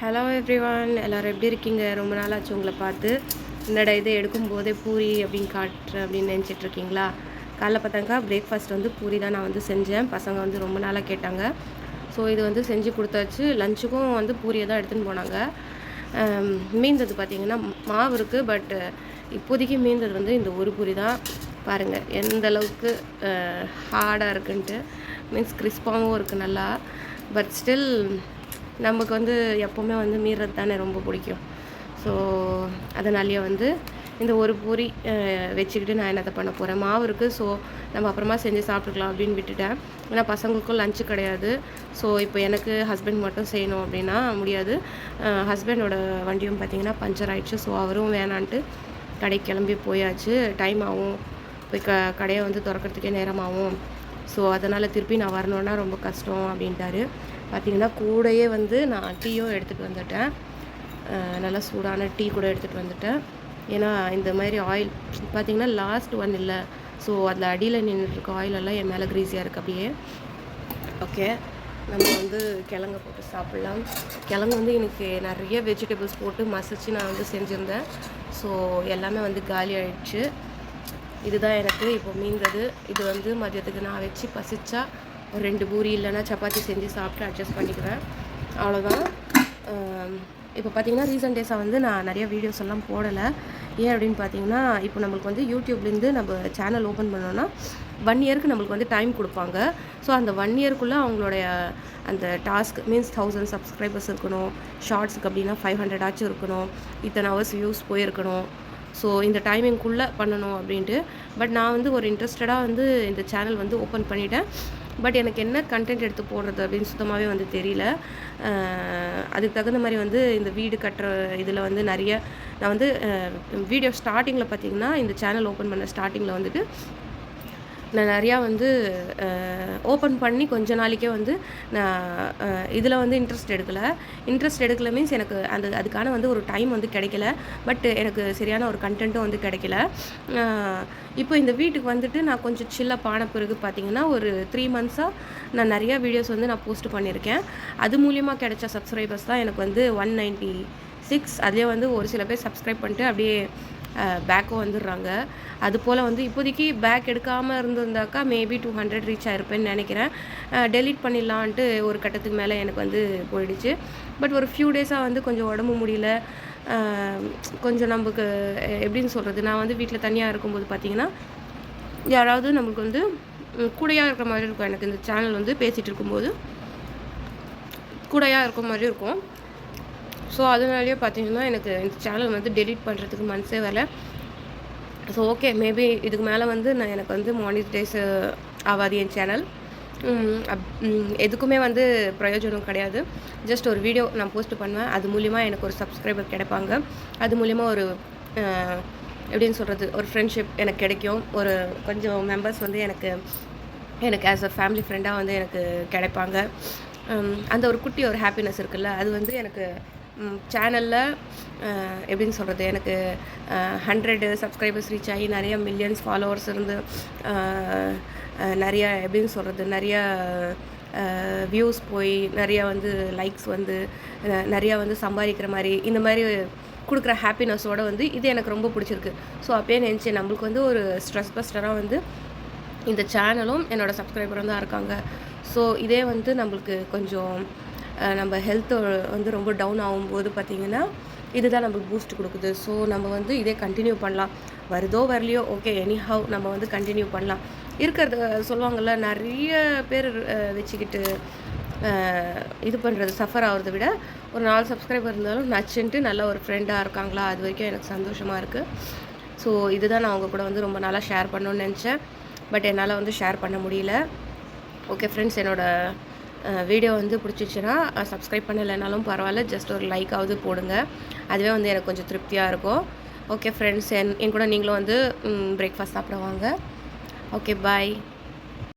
Hello everyone எல்லோரும் எப்படி இருக்கீங்க? ரொம்ப நாள் ஆச்சு உங்களை பார்த்து. என்னடா இதை எடுக்கும் போதே பூரி அப்படின்னு காட்டுறேன் அப்படின்னு நினச்சிட்ருக்கீங்களா காலைல பார்த்தாக்கா பிரேக்ஃபாஸ்ட் வந்து பூரி தான் நான் வந்து செஞ்சேன். பசங்க வந்து ரொம்ப நாளாக கேட்டாங்க. ஸோ இது வந்து செஞ்சு கொடுத்தாச்சு. லஞ்சுக்கும் வந்து பூரியை தான் எடுத்துன்னு போனாங்க. மீந்தது பார்த்திங்கன்னா மாவு இருக்குது பட் இப்போதைக்கு மீந்தது வந்து இந்த ஒரு பூரி தான். பாருங்கள் எந்த அளவுக்கு ஹார்டாக இருக்குன்ட்டு. மீன்ஸ் கிறிஸ்பாகவும் இருக்குது நல்லா. பட் ஸ்டில் நமக்கு வந்து எப்போவுமே வந்து மீறது தானே ரொம்ப பிடிக்கும். ஸோ அதனாலேயே வந்து இந்த ஒரு பூரி வச்சுக்கிட்டு நான் என்னத்தை பண்ண போகிறேன் மாவு இருக்குது ஸோ நம்ம அப்புறமா செஞ்சு சாப்பிட்டுக்கலாம் அப்படின்னு விட்டுட்டேன். ஏன்னா பசங்களுக்கும் லஞ்சு கிடையாது. ஸோ இப்போ எனக்கு ஹஸ்பண்ட் மட்டும் செய்யணும் அப்படின்னா முடியாது. ஹஸ்பண்டோட வண்டியும் பார்த்திங்கன்னா பஞ்சர் ஆகிடுச்சு ஸோ அவரும் வேணான்ட்டு கடைக்கு கிளம்பி போயாச்சு. டைம் ஆகும். போய் க கடையை வந்து திறக்கிறதுக்கே நேரமாகும். ஸோ அதனால் திருப்பி நான் வரணுன்னா ரொம்ப கஷ்டம் அப்படின்ட்டாரு. பார்த்திங்கன்னா கூடையே வந்து நான் டீயும் எடுத்துகிட்டு வந்துட்டேன். நல்லா சூடான டீ கூட எடுத்துகிட்டு வந்துட்டேன். ஏன்னா இந்த மாதிரி ஆயில் பார்த்திங்கன்னா லாஸ்ட் ஒன் இல்லை. ஸோ அதில் அடியில் நின்றுட்டுருக்க ஆயிலெல்லாம் என் மேலே க்ரீஸியாக இருக்குது அப்படியே. ஓகே நம்ம வந்து கிழங்க போட்டு சாப்பிட்லாம். கிழங்கு வந்து எனக்கு நிறைய வெஜிடபிள்ஸ் போட்டு மசிச்சு நான் வந்து செஞ்சுருந்தேன். ஸோ எல்லாமே வந்து காலி ஆயிடுச்சு. இதுதான் எனக்கு இப்போ மீந்தது. இது வந்து மதியத்துக்கு நான் வச்சு பசிச்சா ரெண்டு பூரி இல்லைன்னா சப்பாத்தி செஞ்சு சாப்பிட்டு அட்ஜஸ்ட் பண்ணிக்குவேன். அவ்வளோதான் இப்போ பார்த்தீங்கன்னா ரீசெண்ட் டேஸாக வந்து நான் நிறைய வீடியோஸ் எல்லாம் போடலை. ஏன் அப்படின்னு பார்த்தீங்கன்னா இப்போ நம்மளுக்கு வந்து யூடியூப்லேருந்து நம்ம சேனல் ஓப்பன் பண்ணோன்னா ஒன் இயருக்கு நம்மளுக்கு வந்து டைம் கொடுப்பாங்க. ஸோ அந்த ஒன் இயர்க்குள்ளே அவங்களுடைய அந்த டாஸ்க் மீன்ஸ் தௌசண்ட் சப்ஸ்கிரைபர்ஸ் இருக்கணும். ஷார்ட்ஸுக்கு அப்படின்னா ஃபைவ் ஹண்ட்ரட் ஆச்சும் இருக்கணும். இத்தனை ஹவர்ஸ் வியூஸ் போயிருக்கணும். ஸோ இந்த டைமிங்குள்ளே பண்ணணும் அப்படின்ட்டு. பட் நான் வந்து ஒரு இன்ட்ரெஸ்டடாக வந்து இந்த சேனல் வந்து ஓப்பன் பண்ணிட்டேன். பட் எனக்கு என்ன கண்டென்ட் எடுத்து போடுறது அப்படின்னு சுத்தமாகவே வந்து தெரியல. அதுக்கு தகுந்த மாதிரி வந்து இந்த வீடு கட்டுற இதில் வந்து நிறைய நான் வந்து வீடியோ ஸ்டார்டிங்கில் பார்த்தீங்கன்னா இந்த சேனல் ஓப்பன் பண்ண ஸ்டார்டிங்கில் வந்துட்டு நான் நிறையா வந்து ஓப்பன் பண்ணி கொஞ்ச நாளைக்கே வந்து நான் இதில் வந்து இன்ட்ரெஸ்ட் எடுக்கலை. இன்ட்ரெஸ்ட் எடுக்கல மீன்ஸ் எனக்கு அந்த அதுக்கான வந்து ஒரு டைம் வந்து கிடைக்கல. பட் எனக்கு சரியான ஒரு கண்டென்ட்டும் வந்து கிடைக்கல. இப்போ இந்த வீட்டுக்கு வந்துட்டு நான் கொஞ்சம் சில்லாக பான பிறகு பார்த்திங்கன்னா ஒரு த்ரீ மந்த்ஸாக நான் நிறையா வீடியோஸ் வந்து நான் போஸ்ட் பண்ணியிருக்கேன். அது மூலியமாக கிடைச்ச சப்ஸ்கிரைபர்ஸ் தான் எனக்கு வந்து ஒன் நைன்ட்டி சிக்ஸ் அதிலே வந்து ஒரு சில பேர் சப்ஸ்கிரைப் பண்ணிட்டு அப்படியே பேக்கும் வந்துடுறாங்க. அது போல் வந்து இப்போதைக்கு பேக் எடுக்காமல் இருந்திருந்தாக்கா மேபி டூ ஹண்ட்ரட் ரீச் ஆகிருப்பேன்னு நினைக்கிறேன். டெலீட் பண்ணிடலான்ட்டு ஒரு கட்டத்துக்கு மேலே எனக்கு வந்து போயிடுச்சு. பட் ஒரு ஃபியூ டேஸாக வந்து கொஞ்சம் உடம்பு முடியல. கொஞ்சம் நமக்கு எப்படின்னு சொல்கிறது நான் வந்து வீட்டில் தனியாக இருக்கும்போது பார்த்தீங்கன்னா யாராவது நம்மளுக்கு வந்து கூடையாக இருக்கிற மாதிரி இருக்கும். எனக்கு இந்த சேனல் வந்து பேசிகிட்டு இருக்கும்போது கூடையாக இருக்கிற மாதிரி இருக்கும். ஸோ அதனாலேயே பார்த்தீங்கன்னா எனக்கு இந்த சேனல் வந்து டெலிட் பண்ணுறதுக்கு மனசே வரல. ஸோ ஓகே மேபி இதுக்கு மேலே வந்து நான் எனக்கு வந்து மானிட்டைஸ் ஆகாது என் சேனல் எதுக்குமே வந்து பிரயோஜனம் கிடையாது. ஜஸ்ட் ஒரு வீடியோ நான் போஸ்ட் பண்ணுவேன். அது மூலிமா எனக்கு ஒரு சப்ஸ்கிரைபர் கிடைப்பாங்க. அது மூலிமா ஒரு எப்படின்னு சொல்கிறது ஒரு ஃப்ரெண்ட்ஷிப் எனக்கு கிடைக்கும். ஒரு கொஞ்சம் மெம்பர்ஸ் வந்து எனக்கு எனக்கு ஆஸ் அ ஃபேமிலி ஃப்ரெண்டாக வந்து எனக்கு கிடைப்பாங்க. அந்த ஒரு குட்டி ஒரு ஹாப்பினஸ் இருக்குல்ல அது வந்து எனக்கு சேனலில் எப்படின்னு சொல்கிறது எனக்கு ஹண்ட்ரடு சப்ஸ்கிரைபர்ஸ் ரீச் ஆகி நிறைய மில்லியன்ஸ் ஃபாலோவர்ஸ் இருந்து நிறையா எப்படின்னு சொல்கிறது நிறையா வியூஸ் போய் நிறையா வந்து லைக்ஸ் வந்து நிறையா வந்து சம்பாதிக்கிற மாதிரி இந்த மாதிரி கொடுக்குற ஹாப்பினஸோடு வந்து இது எனக்கு ரொம்ப பிடிச்சிருக்கு. ஸோ அப்பயே நினச்சேன் நம்மளுக்கு வந்து ஒரு ஸ்ட்ரெஸ் பஸ்டராக வந்து இந்த சேனலும் என்னோடய சப்ஸ்கிரைபரும் தான் இருக்காங்க. ஸோ இதே வந்து நம்மளுக்கு கொஞ்சம் நம்ம ஹெல்த்து வந்து ரொம்ப டவுன் ஆகும்போது பார்த்திங்கன்னா இதுதான் நமக்கு பூஸ்ட் கொடுக்குது. ஸோ நம்ம வந்து இதே கண்டினியூ பண்ணலாம். வருதோ வரலையோ ஓகே எனி ஹவ் நம்ம வந்து கண்டினியூ பண்ணலாம். இருக்கிறது சொல்லுவாங்கள்ல நிறைய பேர் வச்சுக்கிட்டு இது பண்ணுறது சஃபர் ஆகிறத விட ஒரு நாலு சப்ஸ்கிரைபர் இருந்தாலும் நச்சுன்ட்டு நல்ல ஒரு ஃப்ரெண்டாக இருக்காங்களா? அது வரைக்கும் எனக்கு சந்தோஷமாக இருக்குது ஸோ இதுதான் நான் அவங்க கூட வந்து ரொம்ப நாளாக ஷேர் பண்ணணுன்னு நினச்சேன். பட் என்னால் வந்து ஷேர் பண்ண முடியல. ஓகே ஃப்ரெண்ட்ஸ் என்னோடய வீடியோ வந்து பிடிச்சிச்சின்னா சப்ஸ்கிரைப் பண்ணலைனாலும் பரவாயில்ல ஜஸ்ட் ஒரு லைக்காவது போடுங்க. அதுவே வந்து எனக்கு கொஞ்சம் திருப்தியாக இருக்கும். ஓகே ஃப்ரெண்ட்ஸ் என் என் கூட நீங்களும் வந்து பிரேக்ஃபாஸ்ட் சாப்பிடுவாங்க ஓகே பாய்